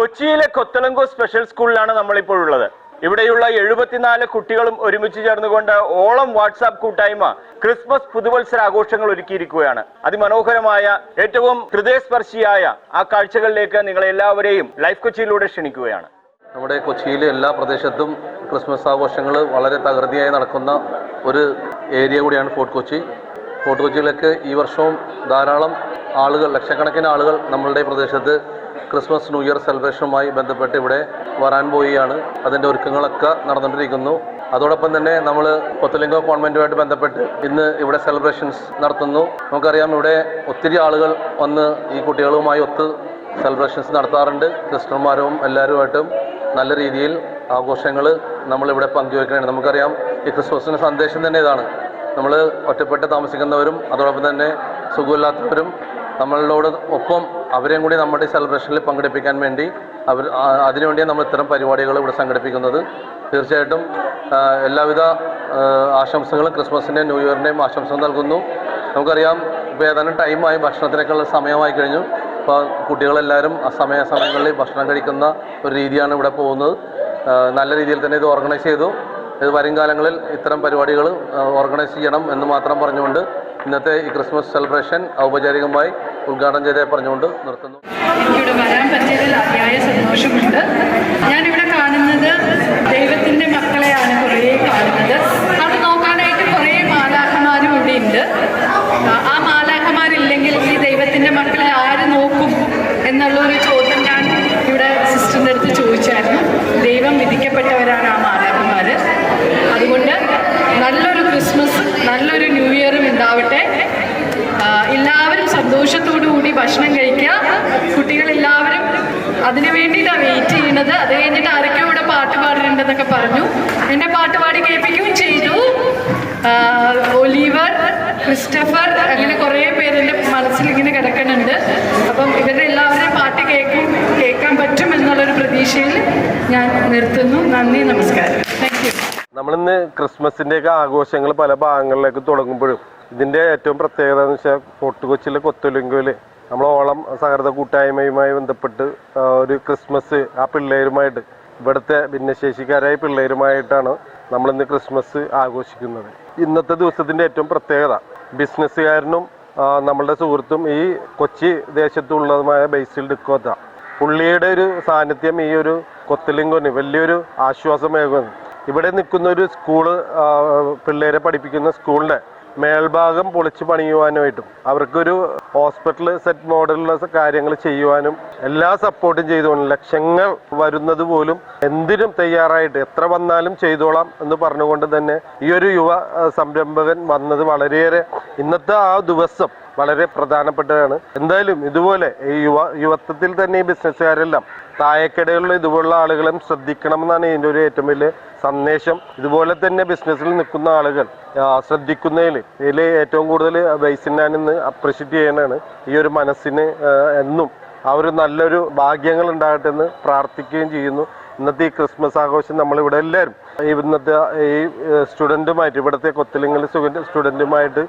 കൊച്ചിയിലെ കൊത്തലങ്കോ സ്പെഷ്യൽ സ്കൂളിലാണ് നമ്മളിപ്പോൾ ഉള്ളത്. ഇവിടെയുള്ള എഴുപത്തിനാല് കുട്ടികളും ഒരുമിച്ച് ചേർന്നുകൊണ്ട് ഓളം വാട്സാപ്പ് കൂട്ടായ്മ ക്രിസ്മസ് പുതുവത്സര ആഘോഷങ്ങൾ ഒരുക്കിയിരിക്കുകയാണ്. അതിമനോഹരമായ ഏറ്റവും ഹൃദയസ്പർശിയായ ആ കാഴ്ചകളിലേക്ക് നിങ്ങളെ എല്ലാവരെയും ലൈഫ് കൊച്ചിയിലൂടെ ക്ഷണിക്കുകയാണ്. നമ്മുടെ കൊച്ചിയിലെ എല്ലാ പ്രദേശത്തും ക്രിസ്മസ് ആഘോഷങ്ങൾ വളരെ തകൃതിയായി നടക്കുന്ന ഒരു ഏരിയ കൂടിയാണ് ഫോർട്ട് കൊച്ചി. ഫോർട്ട് കൊച്ചിയിലേക്ക് ഈ വർഷവും ധാരാളം ആളുകൾ ലക്ഷക്കണക്കിന് ആളുകൾ നമ്മളുടെ പ്രദേശത്ത് ക്രിസ്മസ് ന്യൂ ഇയർ സെലിബ്രേഷനുമായി ബന്ധപ്പെട്ട് ഇവിടെ വരാൻ പോവുകയാണ്. അതിന്റെ ഒരുക്കങ്ങളൊക്കെ നടന്നുകൊണ്ടിരിക്കുന്നു അതോടൊപ്പം തന്നെ നമ്മൾ കൊത്തലിംഗോ കോൺവെന്റുമായിട്ട് ബന്ധപ്പെട്ട് ഇന്ന് ഇവിടെ സെലിബ്രേഷൻസ് നടത്തുന്നു. നമുക്കറിയാം ഇവിടെ ഒത്തിരി ആളുകൾ വന്ന് ഈ കുട്ടികളുമായി ഒത്ത് സെലിബ്രേഷൻസ് നടത്താറുണ്ട്. ക്രിസ്ത്യന്മാരും എല്ലാവരുമായിട്ടും നല്ല രീതിയിൽ ആഘോഷങ്ങൾ നമ്മളിവിടെ പങ്കുവെക്കുകയാണ് നമുക്കറിയാം ഈ ക്രിസ്മസിന്റെ സന്ദേശം തന്നെ ഇതാണ്. നമ്മൾ ഒറ്റപ്പെട്ട് താമസിക്കുന്നവരും അതോടൊപ്പം തന്നെ സുഖമില്ലാത്തവരും നമ്മളോട് ഒപ്പം അവരെയും കൂടി നമ്മുടെ സെലിബ്രേഷനിൽ പങ്കെടുപ്പിക്കാൻ വേണ്ടി അവർ അതിനുവേണ്ടിയാണ് നമ്മൾ ഇത്തരം പരിപാടികൾ ഇവിടെ സംഘടിപ്പിക്കുന്നത്. തീർച്ചയായിട്ടും എല്ലാവിധ ആശംസകളും ക്രിസ്മസിന്റെയും ന്യൂ ഇയറിന്റെയും ആശംസകൾ നൽകുന്നു. നമുക്കറിയാം ഇപ്പോൾ ഏതാനും ടൈമായി ഭക്ഷണത്തിനൊക്കെയുള്ള സമയമായി കഴിഞ്ഞു. അപ്പോൾ കുട്ടികളെല്ലാവരും ആ സമയ സമയങ്ങളിൽ ഭക്ഷണം കഴിക്കുന്ന ഒരു രീതിയാണ് ഇവിടെ പോകുന്നത്. നല്ല രീതിയിൽ തന്നെ ഇത് ഓർഗനൈസ് ചെയ്തു. ഇത് വരും കാലങ്ങളിൽ ഇത്തരം പരിപാടികൾ ഓർഗനൈസ് ചെയ്യണം എന്ന് മാത്രം പറഞ്ഞുകൊണ്ട് ഇന്നത്തെ ഈ ക്രിസ്മസ് സെലിബ്രേഷൻ ഔപചാരികമായി ഉദ്ഘാടനം ചെയ്തേ പറഞ്ഞുകൊണ്ട് നിർത്തുന്നു എനിക്കിവിടെ വരാൻ പറ്റിയതിൽ അതിയായ സന്തോഷമുണ്ട് ഞാനിവിടെ കാണുന്നത് ദൈവത്തിന്റെ മക്കളെയാണ് കുറേ കാണുന്നത് അത് നോക്കാനായിട്ട് കുറേ മാലാഖമാരും ഇവിടെ ഉണ്ട് ആ- ആ മാലാഖമാരില്ലെങ്കിൽ ഈ ദൈവത്തിന്റെ മക്കളെ ആര് നോക്കും എന്നുള്ളൊരു ചോദ്യം ഞാൻ ഇവിടെ സിസ്റ്ററിന്റെ അടുത്ത് ചോദിച്ചായിരുന്നു ദൈവം വിധിക്കപ്പെട്ടവരാണ് ആ മാലാഖമാർ അതുകൊണ്ട് നല്ലൊരു ക്രിസ്മസ് നല്ലൊരു ന്യൂ ഇയറും ഉണ്ടാവട്ടെ ആ, എല്ലാവരും സന്തോഷത്തോടു കൂടി ഭക്ഷണം കഴിക്കുക. കുട്ടികളെല്ലാവരും അതിനു വേണ്ടിയിട്ടാണ് വെയിറ്റ് ചെയ്യുന്നത്. അത് കഴിഞ്ഞിട്ട് ആരൊക്കെ ഇവിടെ പാട്ട് പാടുന്നുണ്ടെന്നൊക്കെ പറഞ്ഞു. എന്നെ പാട്ട് പാടി കേൾപ്പിക്കുകയും ചെയ്തു. ഒലിവർ ക്രിസ്റ്റഫർ അങ്ങനെ കുറേ പേര് എന്റെ മനസ്സിൽ ഇങ്ങനെ കിടക്കുന്നുണ്ട്. അപ്പം ഇവരുടെ എല്ലാവരുടെയും പാട്ട് കേൾക്കും കേൾക്കാൻ പറ്റും എന്നുള്ളൊരു പ്രതീക്ഷയിൽ ഞാൻ നിർത്തുന്നു. നന്ദി നമസ്കാരം. നമ്മളിന്ന് ക്രിസ്മസിന്റെയൊക്കെ ആഘോഷങ്ങൾ പല ഭാഗങ്ങളിലേക്ക് തുടങ്ങുമ്പോഴും ഇതിന്റെ ഏറ്റവും പ്രത്യേകത എന്ന് വെച്ചാൽ ഫോർട്ട് കൊച്ചിയിലെ കൊത്തൊലുങ്കോയിൽ നമ്മൾ ഓളം സഹൃദ കൂട്ടായ്മയുമായി ബന്ധപ്പെട്ട് ഒരു ക്രിസ്മസ് ആ പിള്ളേരുമായിട്ട് ഇവിടുത്തെ ഭിന്നശേഷിക്കാരായ പിള്ളേരുമായിട്ടാണ് നമ്മളിന്ന് ക്രിസ്മസ് ആഘോഷിക്കുന്നത്. ഇന്നത്തെ ദിവസത്തിന്റെ ഏറ്റവും പ്രത്യേകത ബിസിനസ്സുകാരനും നമ്മളുടെ സുഹൃത്തും ഈ കൊച്ചി ദേശത്തുള്ളതുമായ ബേസിൽ ഡിക്കോത്ത. പുള്ളിയുടെ ഒരു സാന്നിധ്യം ഈ ഒരു കൊത്തലിംഗോന് വലിയൊരു ആശ്വാസമേകുന്നു. ഇവിടെ നിൽക്കുന്ന ഒരു സ്കൂൾ പിള്ളേരെ പഠിപ്പിക്കുന്ന സ്കൂളിന്റെ മേൽഭാഗം പൊളിച്ച് പണിയുവാനുമായിട്ടും അവർക്കൊരു ഹോസ്പിറ്റൽ സെറ്റ് മോഡലുള്ള കാര്യങ്ങൾ ചെയ്യുവാനും എല്ലാ സപ്പോർട്ടും ചെയ്തുകൊണ്ട് ലക്ഷങ്ങൾ വരുന്നത് പോലും എന്തിനും തയ്യാറായിട്ട് എത്ര വന്നാലും ചെയ്തോളാം എന്ന് പറഞ്ഞുകൊണ്ട് തന്നെ ഈ ഒരു യുവ സംരംഭകൻ വന്നത് വളരെയേറെ ഇന്നത്തെ ആ ദിവസം വളരെ പ്രധാനപ്പെട്ടതാണ്. എന്തായാലും ഇതുപോലെ ഈ യുവ യുവത്വത്തിൽ തന്നെ ഈ ബിസിനസ്സുകാരെല്ലാം താഴേക്കിടയിലുള്ള ഇതുപോലുള്ള ആളുകളും ശ്രദ്ധിക്കണമെന്നാണ് ഇതിന്റെ ഒരു ഏറ്റവും വലിയ സന്ദേശം. ഇതുപോലെ തന്നെ ബിസിനസ്സിൽ നിൽക്കുന്ന ആളുകൾ ശ്രദ്ധിക്കുന്നതിൽ ഇതിൽ ഏറ്റവും കൂടുതൽ ബേസിൽ ഞാൻ ഇന്ന് അപ്രിഷ്യേറ്റ് ചെയ്യാനാണ് ഈ ഒരു മനസ്സിന് എന്നും ആ ഒരു നല്ലൊരു ഭാഗ്യങ്ങൾ ഉണ്ടാകട്ടെ എന്ന് പ്രാർത്ഥിക്കുകയും ചെയ്യുന്നു. ഇന്നത്തെ ഈ ക്രിസ്മസ് ആഘോഷം നമ്മളിവിടെ എല്ലാവരും ഇന്നത്തെ ഈ സ്റ്റുഡന്റുമായിട്ട് ഇവിടുത്തെ കൊത്തലിങ്ങൽ സ്റ്റുഡന്റുമായിട്ട്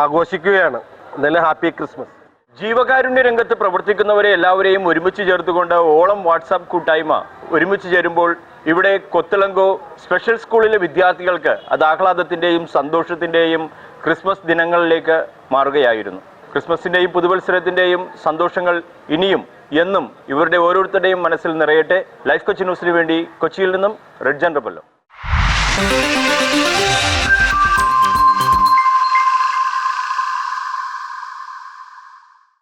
ആഘോഷിക്കുകയാണ്. നല്ല ഹാപ്പി ക്രിസ്മസ്. ജീവകാരുണ്യ രംഗത്ത് പ്രവർത്തിക്കുന്നവരെ എല്ലാവരെയും ഒരുമിച്ച് ചേർത്തുകൊണ്ട് ഓളം വാട്സാപ്പ് കൂട്ടായ്മ ഒരുമിച്ച് ചേരുമ്പോൾ ഇവിടെ കൊത്തളങ്കോ സ്പെഷ്യൽ സ്കൂളിലെ വിദ്യാർത്ഥികൾക്ക് അത് ആഹ്ലാദത്തിന്റെയും സന്തോഷത്തിന്റെയും ക്രിസ്മസ് ദിനങ്ങളിലേക്ക് മാറുകയായിരുന്നു. ക്രിസ്മസിന്റെയും പുതുവത്സരത്തിന്റെയും സന്തോഷങ്ങൾ ഇനിയും എന്നും ഇവരുടെ ഓരോരുത്തരുടെയും മനസ്സിൽ നിറയട്ടെ. ലൈഫ് കൊച്ചി ന്യൂസിന് വേണ്ടി കൊച്ചിയിൽ നിന്നും റെഡ് ജനറബല്ലോ